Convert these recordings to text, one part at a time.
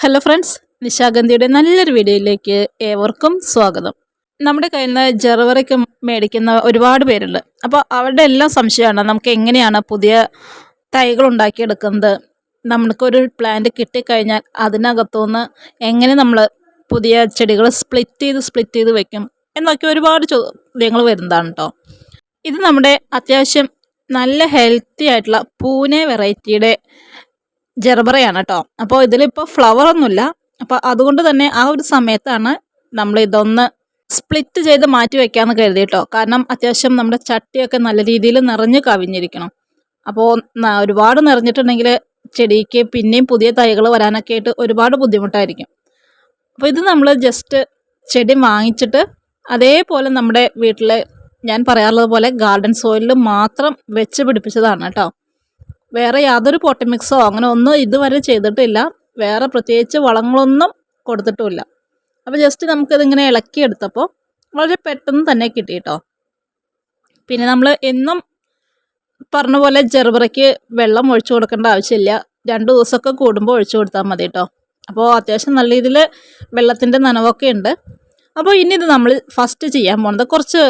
Hello friends നിശാഗന്ധിയുടെ നല്ലൊരു വീഡിയോയിലേക്ക് ഏവർക്കും സ്വാഗതം. നമ്മുടെ കയ്യിൽ നിന്ന് ജെറവറയ്ക്ക് മേടിക്കുന്ന ഒരുപാട് പേരുണ്ട്. അപ്പോൾ അവരുടെ എല്ലാം സംശയമാണ് നമുക്ക് എങ്ങനെയാണ് പുതിയ തൈകൾ ഉണ്ടാക്കിയെടുക്കുന്നത്? നമുക്കൊരു പ്ലാന്റ് കിട്ടിക്കഴിഞ്ഞാൽ അതിനകത്തുനിന്ന് എങ്ങനെ നമ്മൾ പുതിയ ചെടികൾ സ്പ്ലിറ്റ് ചെയ്ത് സ്പ്ലിറ്റ് ചെയ്ത് വെക്കും എന്നൊക്കെ ഒരുപാട് ചോദ്യങ്ങൾ വരുന്നതാണ് കേട്ടോ ഇത് നമ്മുടെ അത്യാവശ്യം നല്ല ഹെൽത്തി ആയിട്ടുള്ള പൂനെ വെറൈറ്റിയുടെ ജെർബറയാണ് കേട്ടോ അപ്പോൾ ഇതിലിപ്പോൾ ഫ്ലവർ ഒന്നുമില്ല അപ്പോൾ അതുകൊണ്ട് തന്നെ ആ ഒരു സമയത്താണ് നമ്മൾ ഇതൊന്ന് സ്പ്ലിറ്റ് ചെയ്ത് മാറ്റി വെക്കാന്ന് കരുതി കേട്ടോ കാരണം അത്യാവശ്യം നമ്മുടെ ചട്ടിയൊക്കെ നല്ല രീതിയിൽ നിറഞ്ഞ് കവിഞ്ഞിരിക്കണം. അപ്പോൾ ഒരുപാട് നിറഞ്ഞിട്ടുണ്ടെങ്കിൽ ചെടിക്ക് പിന്നെയും പുതിയ തൈകൾ വരാനൊക്കെ ആയിട്ട് ഒരുപാട് ബുദ്ധിമുട്ടായിരിക്കും. അപ്പോൾ ഇത് നമ്മൾ ജസ്റ്റ് ചെടി വാങ്ങിച്ചിട്ട് അതേപോലെ നമ്മുടെ വീട്ടിലെ ഞാൻ പറയാറുള്ളത് പോലെ ഗാർഡൻ സോയിലിൽ മാത്രം വെച്ച് പിടിപ്പിച്ചതാണ് കേട്ടോ. വേറെ യാതൊരു പോട്ടമിക്സോ അങ്ങനെ ഒന്നും ഇതുവരെ ചെയ്തിട്ടില്ല. വേറെ പ്രത്യേകിച്ച് വളങ്ങളൊന്നും കൊടുത്തിട്ടുമില്ല. അപ്പോൾ ജസ്റ്റ് നമുക്കിതിങ്ങനെ ഇളക്കിയെടുത്തപ്പോൾ വളരെ പെട്ടെന്ന് തന്നെ കിട്ടി കേട്ടോ പിന്നെ നമ്മൾ എന്നും പറഞ്ഞ പോലെ ചെറുപറയ്ക്ക് വെള്ളം ഒഴിച്ചു കൊടുക്കേണ്ട ആവശ്യമില്ല. രണ്ട് ദിവസമൊക്കെ കൂടുമ്പോൾ ഒഴിച്ചു കൊടുത്താൽ മതി കേട്ടോ അപ്പോൾ അത്യാവശ്യം നല്ല രീതിയിൽ വെള്ളത്തിന്റെ നനവൊക്കെ ഉണ്ട്. അപ്പോൾ ഇനി ഇത് നമ്മൾ ഫസ്റ്റ് ചെയ്യാൻ പോകുന്നത് കുറച്ച്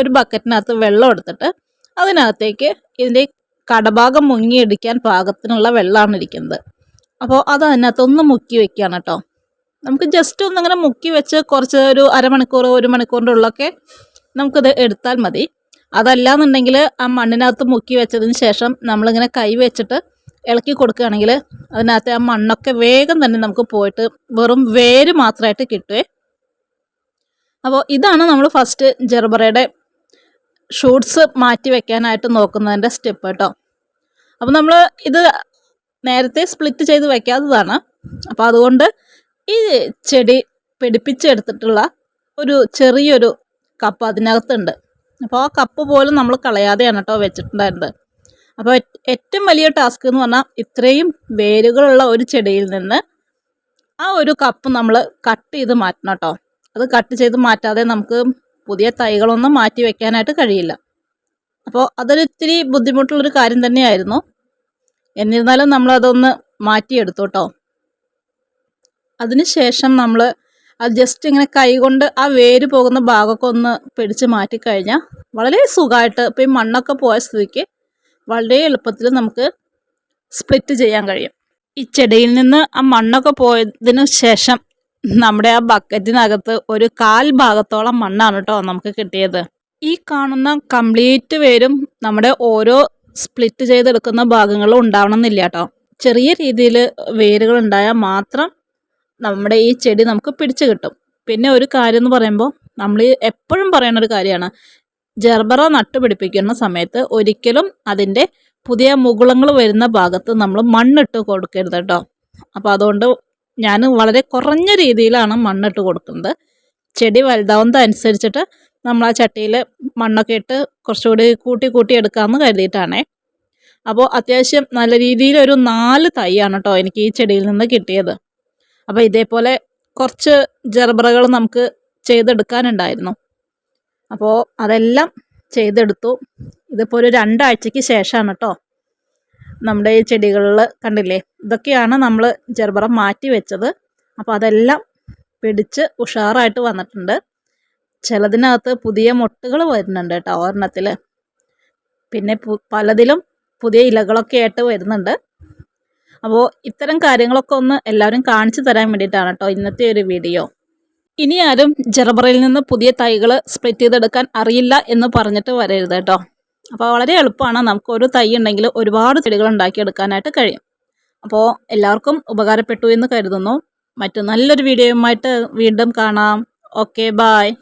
ഒരു ബക്കറ്റിനകത്ത് വെള്ളം എടുത്തിട്ട് അതിനകത്തേക്ക് ഇതിന്റെ കടഭാഗം മുങ്ങിയെടുക്കാൻ പാകത്തിനുള്ള വെള്ളമാണ് ഇരിക്കുന്നത്. അപ്പോൾ അത് അതിനകത്ത് ഒന്ന് മുക്കി വെക്കുകയാണ് കേട്ടോ. നമുക്ക് ജസ്റ്റ് ഒന്നിങ്ങനെ മുക്കി വെച്ച് കുറച്ച് ഒരു അരമണിക്കൂർ ഒരു മണിക്കൂറിന്റെ ഉള്ളൊക്കെ നമുക്കിത് എടുത്താൽ മതി. അതല്ലാന്നുണ്ടെങ്കിൽ ആ മണ്ണിനകത്ത് മുക്കി വെച്ചതിന് ശേഷം നമ്മളിങ്ങനെ കൈ വെച്ചിട്ട് ഇളക്കി കൊടുക്കുകയാണെങ്കിൽ അതിനകത്ത് ആ മണ്ണൊക്കെ വേഗം തന്നെ നമുക്ക് പോയിട്ട് വെറും വേര് മാത്രമായിട്ട് കിട്ടുവേ. അപ്പോൾ ഇതാണ് നമ്മൾ ഫസ്റ്റ് ജെർബറയുടെ ഷൂട്ട്സ് മാറ്റി വെക്കാനായിട്ട് നോക്കുന്നതിന്റെ സ്റ്റെപ്പ് കേട്ടോ. അപ്പോൾ നമ്മൾ ഇത് നേരത്തെ സ്പ്ലിറ്റ് ചെയ്ത് വെക്കാത്തതാണ്. അപ്പോൾ അതുകൊണ്ട് ഈ ചെടി പിടിപ്പിച്ചെടുത്തിട്ടുള്ള ഒരു ചെറിയൊരു കപ്പ് അതിനകത്തുണ്ട്. അപ്പോൾ ആ കപ്പ് പോലും നമ്മൾ കളയാതെയാണ് കേട്ടോ വെച്ചിട്ടുണ്ടായിരുന്നത്. അപ്പോൾ ഏറ്റവും വലിയ ടാസ്ക് എന്ന് പറഞ്ഞാൽ ഇത്രയും വേരുകളുള്ള ഒരു ചെടിയിൽ നിന്ന് ആ ഒരു കപ്പ് നമ്മൾ കട്ട് ചെയ്ത് മാറ്റണം കേട്ടോ. അത് കട്ട് ചെയ്ത് മാറ്റാതെ നമുക്ക് പുതിയ തൈകളൊന്നും മാറ്റി വെക്കാനായിട്ട് കഴിയില്ല. അപ്പോൾ അതൊരു ഇത്തിരി ബുദ്ധിമുട്ടുള്ളൊരു കാര്യം തന്നെയായിരുന്നു. എന്നിരുന്നാലും നമ്മളതൊന്ന് മാറ്റിയെടുത്തു കേട്ടോ. അതിനുശേഷം നമ്മൾ അത് ജസ്റ്റ് ഇങ്ങനെ കൈ കൊണ്ട് ആ വേര് പോകുന്ന ഭാഗമൊക്കെ ഒന്ന് പിടിച്ച് മാറ്റിക്കഴിഞ്ഞാൽ വളരെ സുഖമായിട്ട് ഇപ്പോൾ ഈ മണ്ണൊക്കെ പോയ സ്ഥിതിക്ക് വളരെ എളുപ്പത്തിൽ നമുക്ക് സ്പ്ലിറ്റ് ചെയ്യാൻ കഴിയും. ഈ ചെടിയിൽ നിന്ന് ആ മണ്ണൊക്കെ പോയതിനു ശേഷം നമ്മുടെ ആ ബക്കറ്റിനകത്ത് ഒരു കാൽ ഭാഗത്തോളം മണ്ണാണ് കേട്ടോ നമുക്ക് കിട്ടിയത്. ഈ കാണുന്ന കംപ്ലീറ്റ് പേരും നമ്മുടെ ഓരോ സ്പ്ലിറ്റ് ചെയ്തെടുക്കുന്ന ഭാഗങ്ങളും ഉണ്ടാവണമെന്നില്ല കേട്ടോ ചെറിയ രീതിയിൽ വേരുകൾ ഉണ്ടായാൽ മാത്രം നമ്മുടെ ഈ ചെടി നമുക്ക് പിടിച്ചു കിട്ടും. പിന്നെ ഒരു കാര്യം എന്ന് പറയുമ്പോൾ നമ്മൾ എപ്പോഴും പറയുന്ന ഒരു കാര്യമാണ്. ജർബറ നട്ടുപിടിപ്പിക്കുന്ന സമയത്ത് ഒരിക്കലും അതിന്റെ പുതിയ മുകുളങ്ങൾ വരുന്ന ഭാഗത്ത് നമ്മൾ മണ്ണിട്ട് കൊടുക്കരുത് കേട്ടോ അപ്പോൾ അതുകൊണ്ട് ഞാൻ വളരെ കുറഞ്ഞ രീതിയിലാണ് മണ്ണിട്ട് കൊടുക്കുന്നത്. ചെടി വലുതാവുന്നത് അനുസരിച്ചിട്ട് നമ്മൾ ആ ചട്ടിയിൽ മണ്ണൊക്കെ ഇട്ട് കുറച്ചുകൂടി കൂട്ടി കൂട്ടി എടുക്കാമെന്ന് കരുതിയിട്ടാണേ. അപ്പോൾ അത്യാവശ്യം നല്ല രീതിയിൽ ഒരു നാല് തൈയാണ് കേട്ടോ എനിക്ക് ഈ ചെടിയിൽ നിന്ന് കിട്ടിയത്. അപ്പോൾ ഇതേപോലെ കുറച്ച് ജർബറകൾ നമുക്ക് ചെയ്തെടുക്കാനുണ്ടായിരുന്നു. അപ്പോൾ അതെല്ലാം ചെയ്തെടുത്തു. ഇതിപ്പോൾ ഒരു രണ്ടാഴ്ചയ്ക്ക് ശേഷമാണ് കേട്ടോ നമ്മുടെ ഈ ചെടികളിൽ കണ്ടില്ലേ? ഇതൊക്കെയാണ് നമ്മൾ ചെറുപറം മാറ്റി വെച്ചത്. അപ്പോൾ അതെല്ലാം പിടിച്ച് ഉഷാറായിട്ട് വന്നിട്ടുണ്ട്. ചിലതിനകത്ത് പുതിയ മുട്ടുകൾ വരുന്നുണ്ട് കേട്ടോ ഒരെണ്ണത്തിൽ പിന്നെ പലതിലും പുതിയ ഇലകളൊക്കെ ആയിട്ട് വരുന്നുണ്ട്. അപ്പോൾ ഇത്തരം കാര്യങ്ങളൊക്കെ ഒന്ന് എല്ലാവരും കാണിച്ചു തരാൻ വേണ്ടിയിട്ടാണ് കേട്ടോ ഇന്നത്തെ ഒരു വീഡിയോ. ഇനി ആരും ജെറബറയിൽ നിന്ന് പുതിയ തൈകൾ സ്പ്ലിറ്റ് ചെയ്തെടുക്കാൻ അറിയില്ല എന്ന് പറഞ്ഞിട്ട് വരരുത് കേട്ടോ. അപ്പോൾ വളരെ എളുപ്പമാണ് നമുക്ക് ഒരു തൈ ഉണ്ടെങ്കിൽ ഒരുപാട് ചെടികൾ ഉണ്ടാക്കിയെടുക്കാനായിട്ട് കഴിയും. അപ്പോൾ എല്ലാവർക്കും ഉപകാരപ്പെട്ടു എന്ന് കരുതുന്നു. മറ്റു നല്ലൊരു വീഡിയോയുമായിട്ട് വീണ്ടും കാണാം. Okay bye